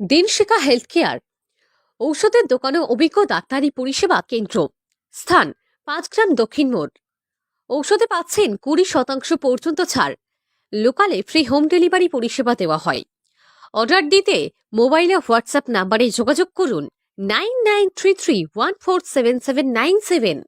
দিনশিকা health care ঔষধের দোকানে অভিজ্ঞ ডাক্তারি পরিষেবা কেন্দ্র। স্থান পাঁচগ্রাম দক্ষিণ মোড়। ঔষধে পাচ্ছেন কুড়ি শতাংশ পর্যন্ত ছাড়। লোকালে ফ্রি হোম ডেলিভারি পরিষেবা দেওয়া হয়। অর্ডার দিতে মোবাইলে হোয়াটসঅ্যাপ নাম্বারে যোগাযোগ করুন nine nine three three one four seven seven nine seven.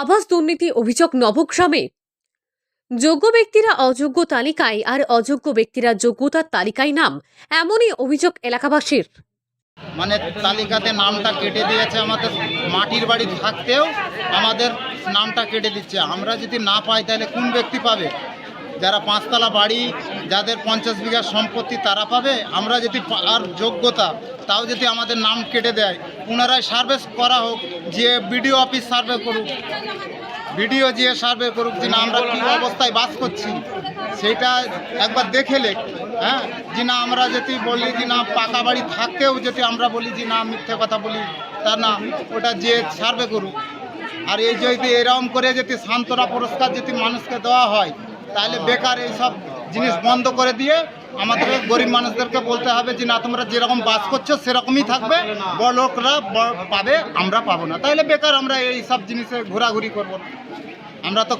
আবাস দুর্নীতি অভিযোগ নবগ্রামে। যোগ্য ব্যক্তিরা অযোগ্য তালিকায় আর অযোগ্য ব্যক্তিরা যোগ্যতার তালিকায় নাম, এমনই অভিযোগ এলাকাবাসীর। মানে তালিকাতে নামটা কেটে দিয়েছে আমাদের মাটির বাড়ি থাকতেও আমাদের নামটা কেটে দিচ্ছে। আমরা যদি না পাই তাহলে কোন ব্যক্তি পাবে? যারা পাঁচতলা বাড়ি, যাদের পঞ্চাশ বিঘা সম্পত্তি তারা পাবে? আমরা যদি আর যোগ্যতা, তাও যদি আমাদের নাম কেটে দেয়, পুনরায় সার্ভে করা হোক, যে বিডিও অফিস সার্ভে করুক ভিডিও যে সার্ভে করুক যে না আমরা কী অবস্থায় বাস করছি সেটা একবার দেখে লেখ হ্যাঁ? যে না আমরা যদি বলি যে না পাকা বাড়ি থাকতেও যদি আমরা বলি যে না মিথ্যে কথা বলি তা না ওটা যে সার্ভে করুক। আর এই যদি এরকম করে যদি সান্ত্বনা পুরস্কার যদি মানুষকে দেওয়া হয় তাহলে বেকার এইসব জিনিস বন্ধ করে দিয়ে আমাদের গরিব মানুষদেরকে বলতে হবে যে, না, তোমরা যেরকম বাস করছ, সেরকমই থাকবে। বড় লোকরা পাবে, আমরা পাবো না। তাহলে বেকার আমরা এই সব জিনিসে ঘোরাঘুরি করব। না আমরা তো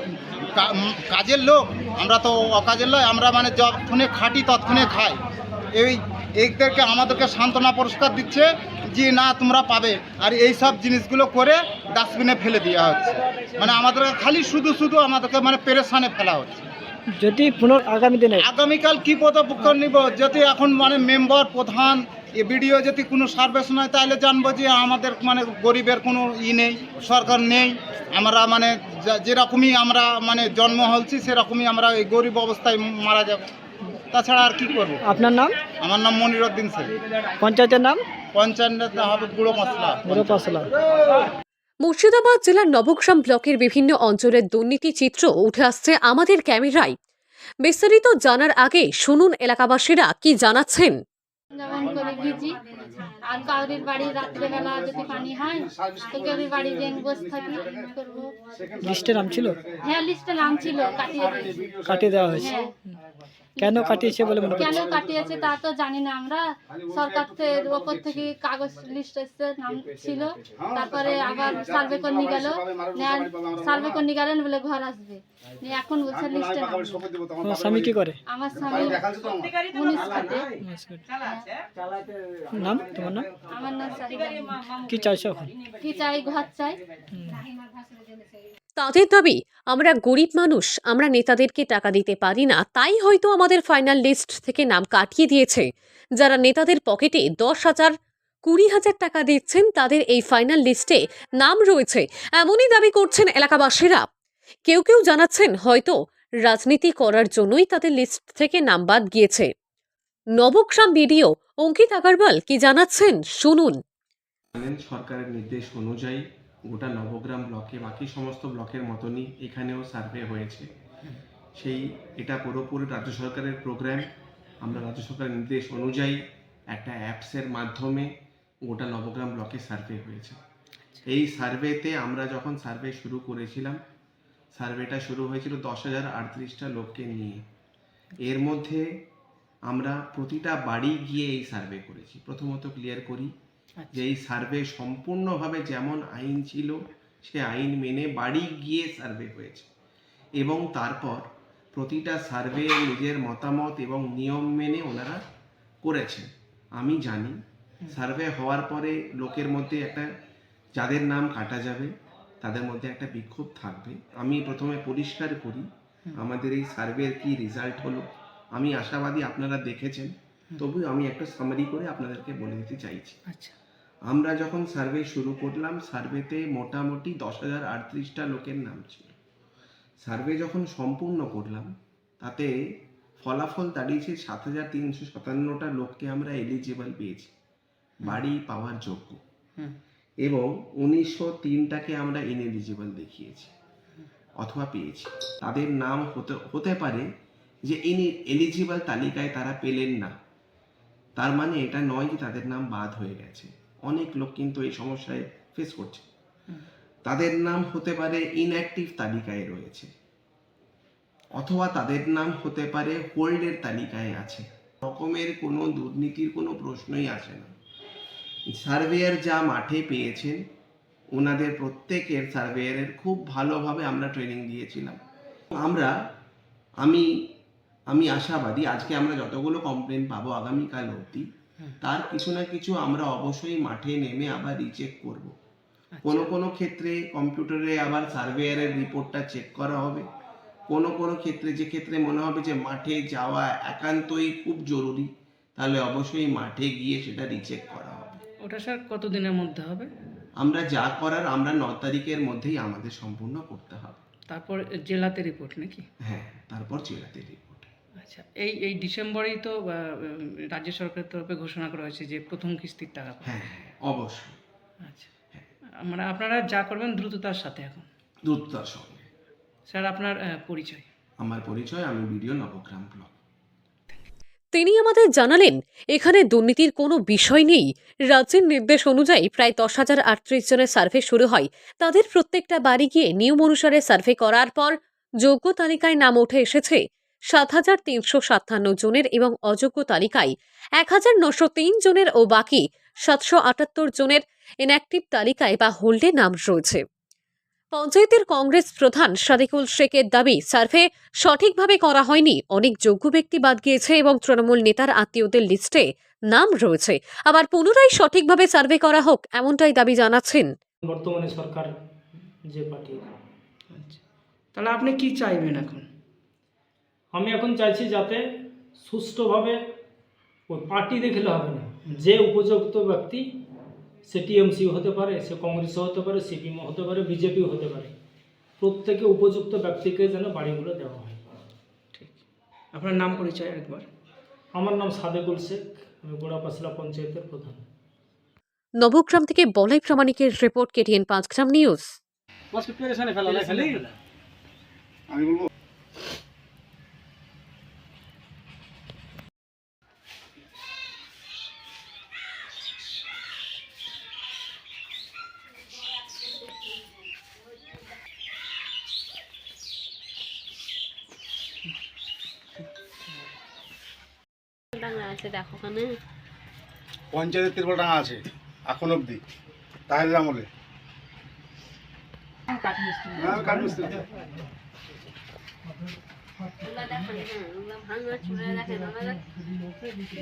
কাজের লোক, আমরা তো অকাজের লোক, আমরা মানে যতক্ষণে খাটি ততক্ষণে খাই। এই, এইদেরকে আমাদেরকে সান্ত্বনা পুরস্কার দিচ্ছে যে, না, তোমরা পাবে। আর এই সব জিনিসগুলো করে ডাস্টবিনে ফেলে দেওয়া হচ্ছে। মানে আমাদেরকে খালি শুধু শুধু আমাদেরকে মানে পেরেশানে ফেলা হচ্ছে। যদি পুনর আগামী দিনে আগামীকাল কি পদক্ষেপ নিব? যদি এখন মানে মেম্বার প্রধান এ বিডিও যদি কোনো সার্ভিস নয় তাহলে জানব যে আমাদের মানে গরিবের কোনো ই নেই সরকার নেই। আমরা মানে যেরকমই আমরা মানে জন্ম হলছি সেরকমই আমরা এই গরিব অবস্থায় মারা যাব। তাছাড়া আর কি করব? আপনার নাম? আমার নাম মনিরুদ্দিন শেখ। পঞ্চায়েতের নাম? পঞ্চায়েত হবে গুঁড়ো মশলা বড় পাসলা মুর্শিদাবাদ জেলার নবগ্রাম ব্লকের বিভিন্ন অঞ্চলের দুর্নীতি চিত্র উঠে আসছে আমাদের ক্যামেরায়। বিস্তারিত জানার আগে শুনুন এলাকাবাসীরা কি জানাচ্ছেন। যেমন করে ভিজি। আর কাউরির বাড়ি রাত্রেবেলা যদি পানি হয় তো কাউরির বাড়ি যেন বসে থাকি করব। লিস্টে নাম ছিল? হ্যাঁ লিস্টে নাম ছিল কাটিয়ে দিয়েছি। কাটিয়ে দেওয়া হয়েছে। হ্যাঁ। কেন কাটিয়েছে বলে মনে কেন কাটিয়েছে তা তো জানি না আমরা। সরকার থেকে ওপর থেকে কাগজ লিস্ট এসছে নাম ছিল। তারপরে আবার সার্ভে করে নিয়ে গেল। সার্ভে করে নিয়ে গেলেন বলে ঘর আসবে। নিয়ে এখন বলছে লিস্টে আমার স্বামী কি করে? আমার স্বামী উনিশ খাতে নাম? তোমার নাম? আমার নাম কি চাইছো এখন? কি চাই ঘর চাই। তাদের দাবি, আমরা গরিব মানুষ, আমরা নেতাদেরকে টাকা দিতে পারি না, তাই হয়তো আমাদের ফাইনাল লিস্ট থেকে নাম কাটিয়ে দিয়েছে। যারা নেতাদের পকেটে দশ হাজার, কুড়ি হাজার টাকা দিচ্ছেন, তাদের এই ফাইনাল লিস্টে নাম রয়েছে। এমনই দাবি করছেন এলাকাবাসীরা। কেউ কেউ জানাচ্ছেন হয়তো রাজনীতি করার জন্যই তাদের লিস্ট থেকে নাম বাদ গিয়েছে। নবগ্রাম ভিডিও অঙ্কিত আগারওয়াল কি জানাচ্ছেন? শুনুন। সরকারের নির্দেশ অনুযায়ী গোটা নবগ্রাম ব্লকে বাকি সমস্ত ব্লকের মতনই এখানেও সার্ভে হয়েছে। সেই এটা পুরোপুরি রাজ্য সরকারের প্রোগ্রাম আমরা রাজ্য সরকারের নির্দেশ অনুযায়ী একটা অ্যাপসের মাধ্যমে গোটা নবগ্রাম ব্লকে সার্ভে হয়েছে। এই সার্ভেতে আমরা যখন সার্ভে শুরু করেছিলাম সার্ভেটা শুরু হয়েছিল দশ হাজার আটত্রিশটা লোককে নিয়ে। এর মধ্যে আমরা প্রতিটা বাড়ি গিয়ে এই সার্ভে করেছি। প্রথমত ক্লিয়ার করি যে এই সার্ভে সম্পূর্ণভাবে যেমন আইন ছিল সে আইন মেনে বাড়ি গিয়ে সার্ভে হয়েছে। এবং তারপর প্রতিটা সার্ভে নিজের মতামত এবং নিয়ম মেনে ওনারা করেছেন। আমি জানি সার্ভে হওয়ার পরে লোকের মধ্যে একটা যাদের নাম কাটা যাবে তাদের মধ্যে একটা বিক্ষোভ থাকবে। আমি প্রথমে পরিষ্কার করি আমাদের এই সার্ভের কি রেজাল্ট হলো? আমি আশাবাদী আপনারা দেখেছেন। তবু আমি একটা সামারি করে আপনাদেরকে বলে দিতে চাইছি। আচ্ছা। আমরা যখন সার্ভে শুরু করলাম সার্ভেতে মোটামুটি দশ হাজার আটত্রিশটা লোকের নাম ছিল। সার্ভে যখন সম্পূর্ণ করলাম তাতে ফলাফল দাঁড়িয়েছে সাত হাজার তিনশো সাতান্নটা লোককে আমরা এলিজিবল পেয়েছি। বাড়ি পাওয়ার যোগ্য। এবং উনিশশো তিনটাকে আমরা ইনএলিজিবল দেখিয়েছি। অথবা পেয়েছি। তাদের নাম হতে হতে পারে যে ইনি এলিজিবল তালিকায় তারা পেলেন না। তার মানে এটা নয় যে তাদের নাম বাদ হয়ে গেছে। অনেক লোক কিন্তু এই সমস্যায় ফেস করছে। তাদের নাম হতে পারে ইনঅ্যাক্টিভ তালিকায় রয়েছে, অথবা তাদের নাম হতে পারে হোল্ডের তালিকায় আছে। রকমের কোনো দুর্নীতির কোনো প্রশ্নই আসে না। সার্ভেয়ার যা মাঠে পেয়েছেন, ওনাদের প্রত্যেকের সার্ভেয়ারের খুব ভালোভাবে আমরা ট্রেনিং দিয়েছিলাম। আমরা, আমি আমি আশাবাদী, আজকে আমরা যতগুলো কমপ্লেন পাবো আগামীকাল অবধি তার কিছু না কিছু আমরা অবশ্যই মাঠে নেমে আবার রিচেক করব। কোনো কোনো ক্ষেত্রে কম্পিউটারে আবার সার্ভেয়ারের রিপোর্টটা চেক করা হবে। কোনো কোনো ক্ষেত্রে যে ক্ষেত্রে মনে হবে যে মাঠে যাওয়া একান্তই খুব জরুরি তাহলে অবশ্যই মাঠে গিয়ে সেটা রিচেক করা হবে। ওটা স্যার কতদিনের মধ্যে হবে? আমরা যা করার আমরা ন তারিখের মধ্যেই আমাদের সম্পূর্ণ করতে হবে। তারপর জেলাতে রিপোর্ট নাকি? হ্যাঁ তারপর জেলাতে রিপোর্ট আচ্ছা এই এই ডিসেম্বরেই তো আহ, রাজ্য সরকারের তরফে ঘোষণা করা হয়েছে যে প্রথম কিস্তির টাকা হ্যাঁ হ্যাঁ অবশ্যই। আচ্ছা। মানে আপনারা যা করবেন দ্রুততার সাথে এখন। দ্রুততার সঙ্গে। স্যার আপনার পরিচয়। আমার পরিচয় আমি ভিডিও নবগ্রাম ব্লক। তিনি আমাদের জানালেন এখানে দুর্নীতির কোনো বিষয় নেই। রাজ্যের নির্দেশ অনুযায়ী প্রায় দশ হাজার আটত্রিশ জনের সার্ভে শুরু হয়। তাদের প্রত্যেকটা বাড়ি গিয়ে নিয়ম অনুসারে সার্ভে করার পর যোগ্য তালিকায় নাম উঠে এসেছে। সাত হাজার তিনশো সাতান্ন জনের এবং অযোগ্য তালিকায় এক হাজার নশো তিন জনের ও বাকি সাতশো আটাত্তর জনের ইনঅ্যাক্টিভ তালিকায় বা হোল্ডে নাম রয়েছে। পঞ্চায়েতের কংগ্রেস প্রধান সাদিকুল শেখের দাবি, সার্ভে সঠিকভাবে করা হয়নি, অনেক যোগ্য ব্যক্তি বাদ গিয়েছে এবং তৃণমূল নেতার আত্মীয়দের লিস্টে নাম রয়েছে। আবার পুনরায় সঠিকভাবে সার্ভে করা হোক, এমনটাই দাবি জানাচ্ছেন। বর্তমানে সরকার যে পার্টি আচ্ছা। তাহলে আপনি কি চাইবেন এখন? আমি এখন চাইছি যাতে সুষ্ঠুভাবে ওই পার্টি দেখলে হবে না। যে উপযুক্ত ব্যক্তি সে টিএমসি হতে পারে সে কংগ্রেসও হতে পারে সিপিএম হতে পারে বিজেপিও হতে পারে। প্রত্যেকে উপযুক্ত ব্যক্তিকে যেন বাড়িগুলো দেওয়া হয়। ঠিক। আপনার নাম পরিচয় একবার। আমার নাম সাদেকুল শেখ আমি গোড়াপাসলা পঞ্চায়েতের প্রধান। নবগ্রাম থেকে বলাই প্রামাণিকের রিপোর্ট কেটিএন পাঁচগ্রাম নিউজ। পঞ্চায়েতের তিরপল টাঙা আছে এখন অবধি। তাহের আমলে হ্যাঁ, কাঠমিস্ত্রি। আপনি কি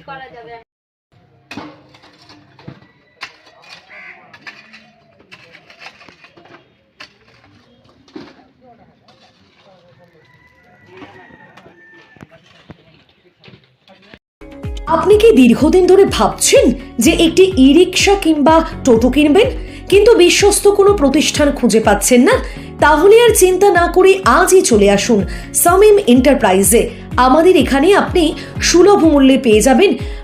দীর্ঘদিন ধরে ভাবছেন যে একটি ই রিক্সা কিংবা টোটো কিনবেন? কিন্তু বিশ্বস্ত কোনো প্রতিষ্ঠান খুঁজে পাচ্ছেন না। তাহলে আর চিন্তা না করে আজই চলে আসুন সামিম এন্টারপ্রাইজে। আমাদের এখানে আপনি সুলভ মূল্যে পেয়ে যাবেন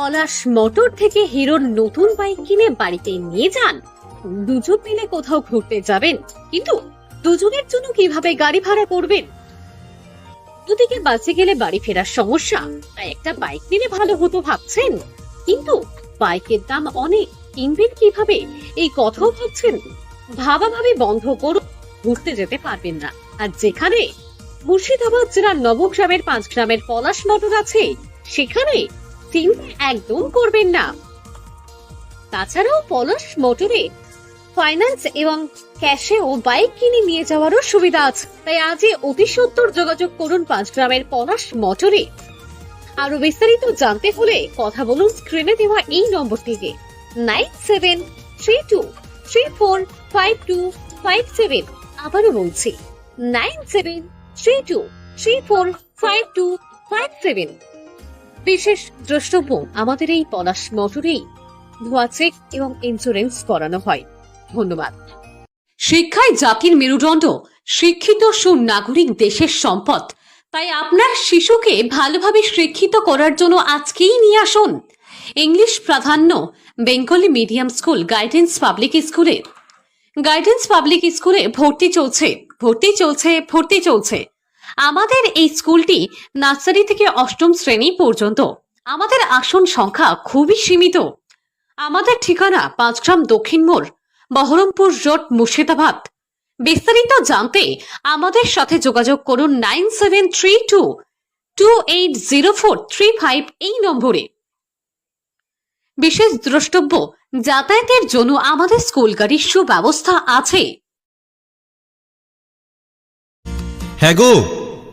পলাশ মোটর থেকে হিরোর নতুন বাইক কিনে বাড়িতে নিয়ে যান। দুজন মিলে কোথাও ঘুরতে যাবেন। কিন্তু দুজনের জন্য কীভাবে গাড়ি ভাড়া করবেন? দুদিকে বাসে গেলে বাড়ি ফেরার সমস্যা। তাই একটা বাইক নিলে ভালো হতো ভাবছেন। কিন্তু বাইকের দাম অনেক। কিনবেন কীভাবে? এই কথাও ভাবছেন। ভাবাভাবি বন্ধ করুন। ঘুরতে যেতে পারবেন না। আর যেখানে মুর্শিদাবাদ জেলার নবগ্রামের পাঁচ গ্রামের পলাশ মোটর আছে, সেখানে চিন্তা একদম করবেন না। তাছাড়াও পলাশ মোটরে ফাইন্যান্স এবং ক্যাশেও বাইক কিনে নিয়ে যাওয়ারও সুবিধা আছে। তাই আজই অতি সত্তর যোগাযোগ করুন পাঁচ গ্রামের পলাশ মোটরে। আরও বিস্তারিত জানতে হলে কথা বলুন স্ক্রিনে দেওয়া এই নম্বরটিকে। Nine seven three two three four five two five seven আবারও বলছি nine seven three two three four five two five seven বিশেষ দ্রষ্টব্য আমাদের এই পলাশ মোটরেই ধোয়া চেক এবং ইন্স্যুরেন্স করানো হয়। ধন্যবাদ। শিক্ষায় জাতির মেরুদণ্ড, শিক্ষিত সুনাগরিক দেশের সম্পদ। তাই আপনার শিশুকে ভালোভাবে শিক্ষিত করার জন্য আজকেই নিয়ে আসুন। ইংলিশ প্রাধান্য, Bengali medium school, guidance public স্কুলে গাইডেন্স পাবলিক স্কুলে ভর্তি চলছে ভর্তি চলছে ভর্তি চলছে। আমাদের এই স্কুলটি নার্সারি থেকে অষ্টম শ্রেণি পর্যন্ত। আমাদের আসন সংখ্যা খুবই সীমিত। আমাদের ঠিকানা পাঁচগ্রাম দক্ষিণ মোড়, বহরমপুর রোড, মুর্শিদাবাদ। বিস্তারিত জানতে আমাদের সাথে যোগাযোগ করুন nine seven three two two eight zero four three five এই নম্বরে। বিশেষ দ্রষ্টব্য, যাতায়াতের জন্য আমাদের স্কুল গাড়ির সুব্যবস্থা আছে। হ্যাঁ গো।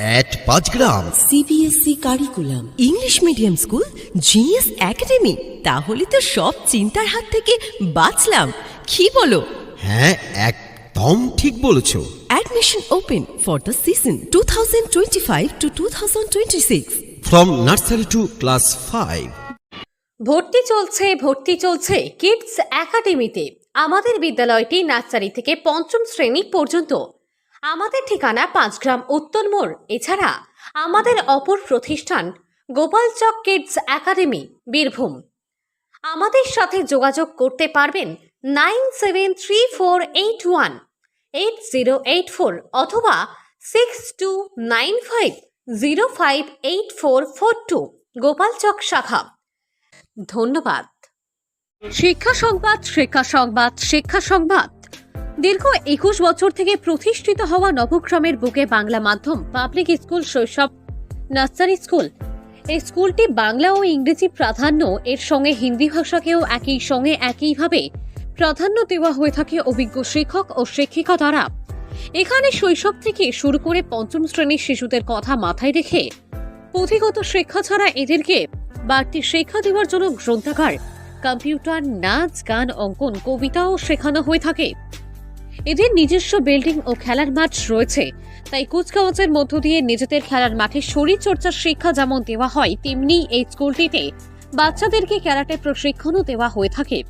at পাঁচ গ্রাম। CBSE curriculum English medium school genius academy তাহলে তো সব চিন্তার হাত থেকে বাঁচলাম। কি বলো? হ্যাঁ একদম ঠিক বলেছ। Admission open for the season two thousand twenty five to two thousand twenty six from nursery to class five ভর্তি চলছে ভর্তি চলছে কিডস একাডেমিতে আমাদের বিদ্যালয়টি নার্সারি থেকে পঞ্চম শ্রেণি পর্যন্ত। আমাদের ঠিকানা পাঁচগ্রাম উত্তর মোড়। এছাড়া আমাদের অপর প্রতিষ্ঠান গোপালচক কিডস একাডেমি, বীরভূম। আমাদের সাথে যোগাযোগ করতে পারবেন nine seven three four eight one, eight zero eight four অথবা six two nine five zero five eight four four two Gopalchak শাখা। ধন্যবাদ। শিক্ষা সংবাদ শিক্ষা সংবাদ শিক্ষা সংবাদ। দীর্ঘ একুশ বছর থেকে প্রতিষ্ঠিত হওয়া নবগ্রামের বুকে বাংলা মাধ্যম পাবলিক স্কুল শৈশব নার্সারি স্কুল এই স্কুলটি বাংলা ও ইংরেজি প্রাধান্য, এর সঙ্গে হিন্দি ভাষাকেও একই সঙ্গে একইভাবে প্রাধান্য দেওয়া হয়ে থাকে অভিজ্ঞ শিক্ষক ও শিক্ষিকা দ্বারা এখানে শৈশব থেকে শুরু করে পঞ্চম শ্রেণির শিশুদের কথা মাথায় রেখে পুঁথিগত শিক্ষা ছাড়া এদেরকে বাড়তি শিক্ষা দেওয়ার জন্য গ্রন্থাগার, কম্পিউটার, নাচ, গান, অঙ্কন, কবিতাও শেখানো হয়ে থাকে। এদের নিজস্ব বিল্ডিং ও খেলার মাঠ রয়েছে। তাই কুচকাওয়াজের মধ্য দিয়ে নিজেদের খেলার মাঠে শরীর চর্চার শিক্ষা যেমন দেওয়া হয়, তেমনি এই স্কুলটিতে বাচ্চাদেরকে ক্যারাটে প্রশিক্ষণও দেওয়া হয়ে থাকে।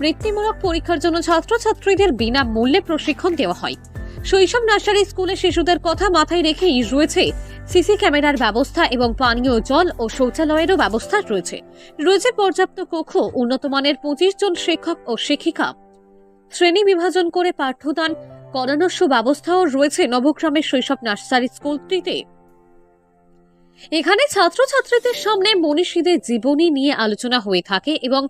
বৃত্তিমূলক পরীক্ষার জন্য ছাত্রছাত্রীদের বিনামূল্যে প্রশিক্ষণ দেওয়া হয়। শৈশব নার্সারি স্কুলে শিশুদের কথা মাথায় রেখেই রয়েছে সিসি ক্যামেরার ব্যবস্থা এবং পানীয় জল ও শৌচালয়েরও ব্যবস্থা রয়েছে। রয়েছে পর্যাপ্ত কক্ষ উন্নত মানের পঁচিশ জন শিক্ষক ও শিক্ষিকা। শ্রেণি বিভাজন করে পাঠ্যদান করানোর সুব্যবস্থাও রয়েছে নবগ্রামের শৈশব নার্সারি স্কুলটিতে। এখানে ছাত্রছাত্রীদের সামনে মনীষীদের জীবনী নিয়ে আলোচনা হয়ে থাকে এবং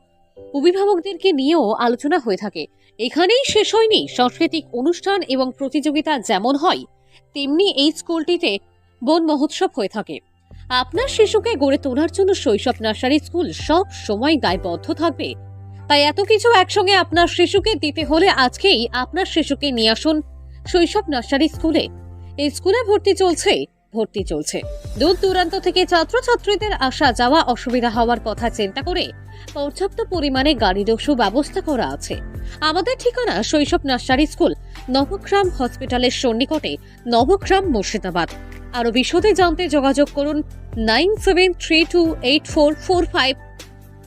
অভিভাবকদেরকে নিয়েও আলোচনা হয়ে থাকে। এখানেই শেষ হয়নি। সাংস্কৃতিক অনুষ্ঠান এবং প্রতিযোগিতা যেমন হয়, তেমনি এই স্কুলটিতে বন মহোৎসব হয়ে থাকে। আপনার শিশুকে গড়ে তোলার জন্য শৈশব নার্সারি স্কুল সব সময় দায়বদ্ধ থাকবে। তাই এত কিছু একসঙ্গে আপনার শিশুকে দিতে হলে আজকেই আপনার শিশুকে নিয়ে আসুন শৈশব নার্সারি স্কুলে। এই স্কুলে ভর্তি চলছে ভর্তি চলছে। দূর দূরান্ত থেকে ছাত্রছাত্রীদের আসা যাওয়া অসুবিধা হওয়ার কথা চিন্তা করে পর্যাপ্ত পরিমাণে গাড়িরও সুব্যবস্থা করা আছে। আমাদের ঠিকানা শৈশব নার্সারি স্কুল, নবগ্রাম হসপিটালের সন্নিকটে, নবগ্রাম মুর্শিদাবাদ। আরও বিশদে জানতে যোগাযোগ করুন nine seven three two eight four four five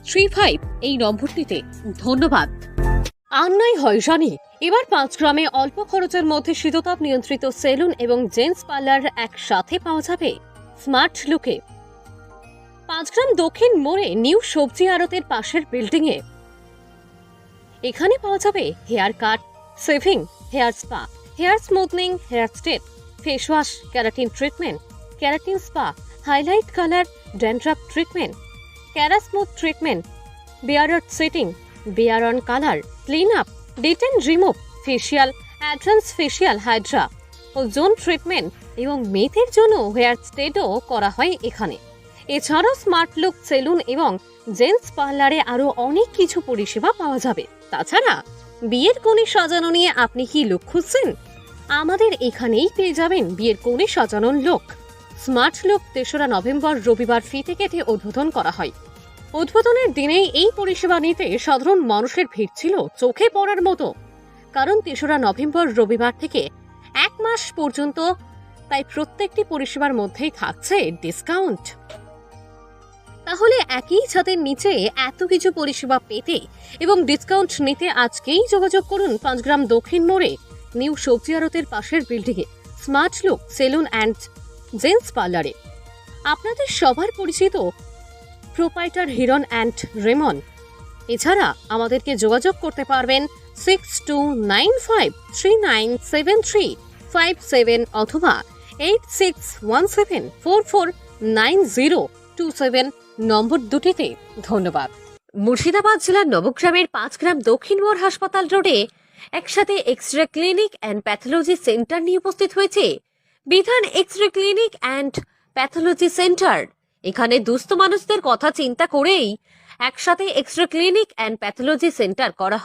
three five এই নম্বরটিতে। ধন্যবাদ। আর নয় হয় জানি এবার পাঁচ গ্রামে অল্প খরচের মধ্যে শীততাপ নিয়ন্ত্রিত সেলুন এবং জেন্টস পার্লার একসাথে পাওয়া যাবে স্মার্ট লুকে। পাঁচগ্রাম দক্ষিণ মোড়ে নিউ সবজি আড়তের পাশের বিল্ডিং এ এখানে পাওয়া যাবে hair cut, shaving, hair spa, hair smoothening, hair step face wash keratin treatment, keratin spa, highlight colour, dandruff treatment kerasmooth treatment beard setting, beard on colour, clean up, detan remove facial advance facial hydra ozone treatment এবং মেয়েদের জন্য hair স্টেটও করা হয় এখানে। এছাড়াও smart look salon এবং gents পার্লারে আরও অনেক কিছু পরিষেবা পাওয়া যাবে। তাছাড়া, বিয়ের কোণে সাজানো নিয়ে আপনি কি লুক খুঁজছেন? আমাদের এখানেই পেয়ে যাবেন বিয়ের কোণে সাজানোর লোক। স্মার্ট লুক তেসরা নভেম্বর রবিবার ফিতে কেটে উদ্বোধন করা হয়। উদ্বোধনের দিনেই এই পরিষেবা নিতে সাধারণ মানুষের ভিড় ছিল, চোখে পড়ার মতো। কারণ তেসরা নভেম্বর রবিবার থেকে এক মাস পর্যন্ত তাই প্রত্যেকটি পরিষেবার মধ্যেই থাকছে ডিসকাউন্ট। তাহলে একই ছাদের নিচে এত কিছু পরিষেবা পেতে এবং ডিসকাউন্ট নিতে আজকেই যোগাযোগ করুন পাঁচগ্রাম দক্ষিণ মোড়ে, নিউ সবজি আড়তের পাশের বিল্ডিংয়ে। Smart look, salon and gents পার্লারে। আপনাদের সবার পরিচিত প্রোপাইটার হিরন অ্যান্ড রেমন। এছাড়া আমাদেরকে যোগাযোগ করতে পারবেন six two nine five three nine seven three five seven অথবা eight six one seven four four nine zero two seven number দুটিতে। ধন্যবাদ। মুর্শিদাবাদ জেলার নবগ্রামের পাঁচ গ্রাম দক্ষিণ মোড় হাসপাতাল রোডে একসাথে X ray clinic and pathology centre নিয়ে উপস্থিত হয়েছে। বিধান X ray clinic and pathology centre এখানে দুস্থ মানুষদের কথা চিন্তা করেই একসাথে X ray clinic and pathology centre করা।